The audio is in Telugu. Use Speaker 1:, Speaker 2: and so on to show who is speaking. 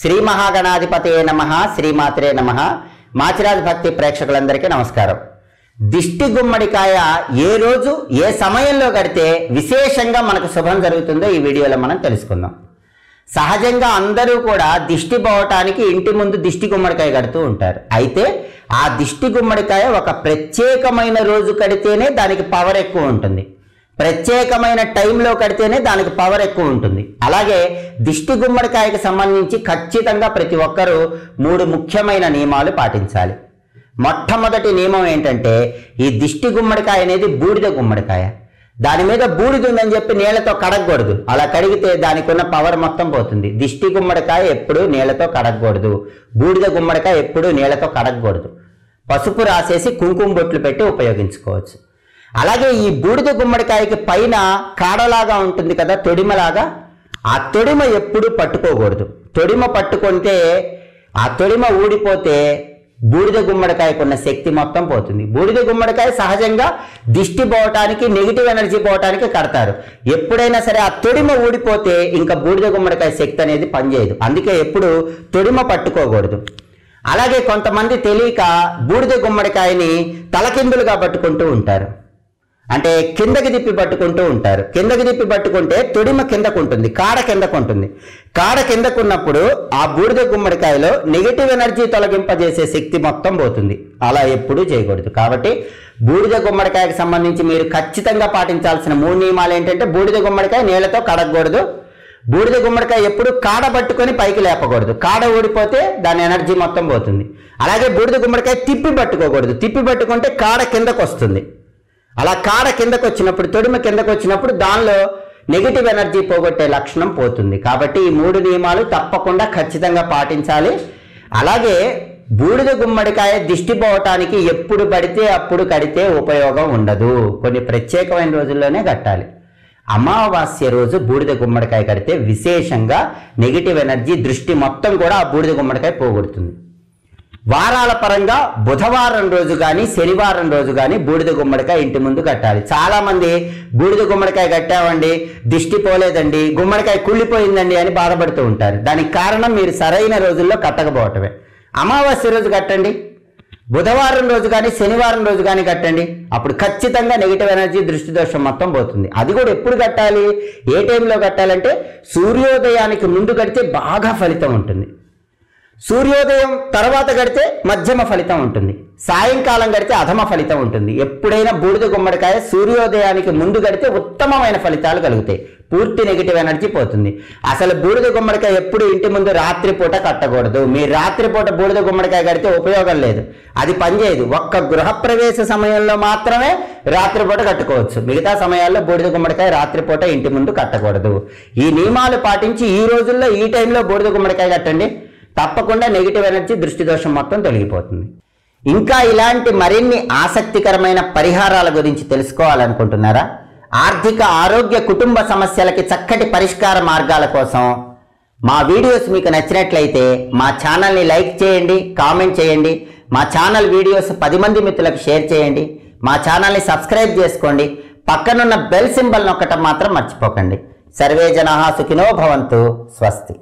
Speaker 1: శ్రీ మహాగణాధిపతయే నమ శ్రీమాత్రే నమ. మాచిరాజ్ భక్తి ప్రేక్షకులందరికీ నమస్కారం. దిష్టి గుమ్మడికాయ ఏ రోజు ఏ సమయంలో కడితే విశేషంగా మనకు శుభం జరుగుతుందో ఈ వీడియోలో మనం తెలుసుకుందాం. సహజంగా అందరూ కూడా దిష్టి పోవటానికి ఇంటి ముందు దిష్టి గుమ్మడికాయ కడుతూ ఉంటారు. అయితే ఆ దిష్టి గుమ్మడికాయ ఒక ప్రత్యేకమైన రోజు కడితేనే దానికి పవర్ ఎక్కువ ఉంటుంది. ప్రత్యేకమైన టైంలో కడితేనే దానికి పవర్ ఎక్కువ ఉంటుంది. అలాగే దిష్టి గుమ్మడికాయకి సంబంధించి ఖచ్చితంగా ప్రతి ఒక్కరూ మూడు ముఖ్యమైన నియమాలు పాటించాలి. మొట్టమొదటి నియమం ఏంటంటే ఈ దిష్టి గుమ్మడికాయ అనేది బూడిద గుమ్మడికాయ. దాని మీద బూడిద ఉందని చెప్పి నీళ్ళతో కడగకూడదు. అలా కడిగితే దానికి ఉన్న పవర్ మొత్తం పోతుంది. దిష్టి గుమ్మడికాయ ఎప్పుడూ నీళ్ళతో కడగకూడదు. బూడిద గుమ్మడికాయ ఎప్పుడూ నీళ్ళతో కడగకూడదు. పసుపు రాసేసి కుంకుమ బొట్లు పెట్టి ఉపయోగించుకోవచ్చు. అలాగే ఈ బూడిద గుమ్మడికాయకి పైన కాడలాగా ఉంటుంది కదా తొడిమలాగా. ఆ తొడిమ ఎప్పుడూ పట్టుకోకూడదు. తొడిమ పట్టుకుంటే ఆ తొడిమ ఊడిపోతే బూడిద గుమ్మడికాయకు ఉన్న శక్తి మొత్తం పోతుంది. బూడిద గుమ్మడికాయ సహజంగా దిష్టి పోవటానికి నెగిటివ్ ఎనర్జీ పోవటానికి కడతారు. ఎప్పుడైనా సరే ఆ తొడిమ ఊడిపోతే ఇంకా బూడిద గుమ్మడికాయ శక్తి అనేది పనిచేయదు. అందుకే ఎప్పుడు తొడిమ పట్టుకోకూడదు. అలాగే కొంతమంది తెలియక బూడిద గుమ్మడికాయని తలకిందులుగా పట్టుకుంటూ ఉంటారు. అంటే కిందకి తిప్పి పట్టుకుంటూ ఉంటారు. కిందకి తిప్పి పట్టుకుంటే తొడిమ కిందకు ఉంటుంది కాడ కిందకు ఉంటుంది. కాడ కిందకున్నప్పుడు ఆ బూడిద గుమ్మడికాయలో నెగిటివ్ ఎనర్జీ తొలగింపజేసే శక్తి మొత్తం పోతుంది. అలా ఎప్పుడూ చేయకూడదు. కాబట్టి బూడిద గుమ్మడికాయకు సంబంధించి మీరు ఖచ్చితంగా పాటించాల్సిన మూడు నియమాలు ఏంటంటే బూడిద గుమ్మడికాయ నీళ్ళతో కడగకూడదు. బూడిద గుమ్మడికాయ ఎప్పుడు కాడ పట్టుకొని పైకి లేపకూడదు. కాడ ఊడిపోతే దాని ఎనర్జీ మొత్తం పోతుంది. అలాగే బూడిద గుమ్మడికాయ తిప్పి పట్టుకోకూడదు. తిప్పి పట్టుకుంటే కాడ కిందకు వస్తుంది. అలా కాడ కిందకు వచ్చినప్పుడు తొడిమ కిందకు వచ్చినప్పుడు దానిలో నెగిటివ్ ఎనర్జీ పోగొట్టే లక్షణం పోతుంది. కాబట్టి ఈ మూడు నియమాలు తప్పకుండా ఖచ్చితంగా పాటించాలి. అలాగే బూడిద గుమ్మడికాయ దిష్టి పోవటానికి ఎప్పుడు పడితే అప్పుడు కడితే ఉపయోగం ఉండదు. కొన్ని ప్రత్యేకమైన రోజుల్లోనే కట్టాలి. అమావాస్య రోజు బూడిద గుమ్మడికాయ కడితే విశేషంగా నెగిటివ్ ఎనర్జీ దృష్టి మొత్తం కూడా ఆ బూడిద గుమ్మడికాయ పోగొడుతుంది. వారాల పరంగా బుధవారం రోజు కానీ శనివారం రోజు కానీ బూడిద గుమ్మడికాయ ఇంటి ముందు కట్టాలి. చాలామంది బూడిద గుమ్మడికాయ కట్టామండి దిష్టి పోలేదండి గుమ్మడికాయ కుళ్ళిపోయిందండి అని బాధపడుతూ ఉంటారు. దానికి కారణం మీరు సరైన రోజుల్లో కట్టకపోవటమే. అమావాస్య రోజు కట్టండి బుధవారం రోజు కానీ శనివారం రోజు కానీ కట్టండి. అప్పుడు ఖచ్చితంగా నెగిటివ్ ఎనర్జీ దృష్టి దోషం మొత్తం పోతుంది. అది కూడా ఎప్పుడు కట్టాలి? ఏ టైంలో కట్టాలంటే సూర్యోదయానికి ముందు కడితే బాగా ఫలితం ఉంటుంది. సూర్యోదయం తర్వాత గడితే మధ్యమ ఫలితం ఉంటుంది. సాయంకాలం గడితే అధమ ఫలితం ఉంటుంది. ఎప్పుడైనా బూడిద గుమ్మడికాయ సూర్యోదయానికి ముందు గడితే ఉత్తమమైన ఫలితాలు కలుగుతాయి. పూర్తి నెగిటివ్ ఎనర్జీ పోతుంది. అసలు బూడిద గుమ్మడికాయ ఎప్పుడు ఇంటి ముందు రాత్రిపూట కట్టకూడదు. మీరు రాత్రిపూట బూడిద గుమ్మడికాయ కడితే ఉపయోగం లేదు. అది పనిచేయదు ఒక్క గృహప్రవేశ సమయంలో మాత్రమే రాత్రిపూట కట్టుకోవచ్చు. మిగతా సమయాల్లో బూడిద గుమ్మడికాయ రాత్రిపూట ఇంటి ముందు కట్టకూడదు. ఈ నియమాలు పాటించి ఈ రోజుల్లో ఈ టైంలో బూడిద గుమ్మడికాయ కట్టండి. తప్పకుండా నెగిటివ్ ఎనర్జీ దృష్టి దోషం మొత్తం తొలగిపోతుంది. ఇంకా ఇలాంటి మరిన్ని ఆసక్తికరమైన పరిహారాల గురించి తెలుసుకోవాలనుకుంటున్నారా? ఆర్థిక ఆరోగ్య కుటుంబ సమస్యలకి చక్కటి పరిష్కార మార్గాల కోసం మా వీడియోస్ మీకు నచ్చినట్లయితే మా ఛానల్ని లైక్ చేయండి కామెంట్ చేయండి మా ఛానల్ వీడియోస్ పది మంది మిత్రులకు షేర్ చేయండి మా ఛానల్ని సబ్స్క్రైబ్ చేసుకోండి పక్కనున్న బెల్ సింబల్ నొక్కటం మాత్రం మర్చిపోకండి. సర్వే జనా సుఖినో భవంతు స్వస్తి.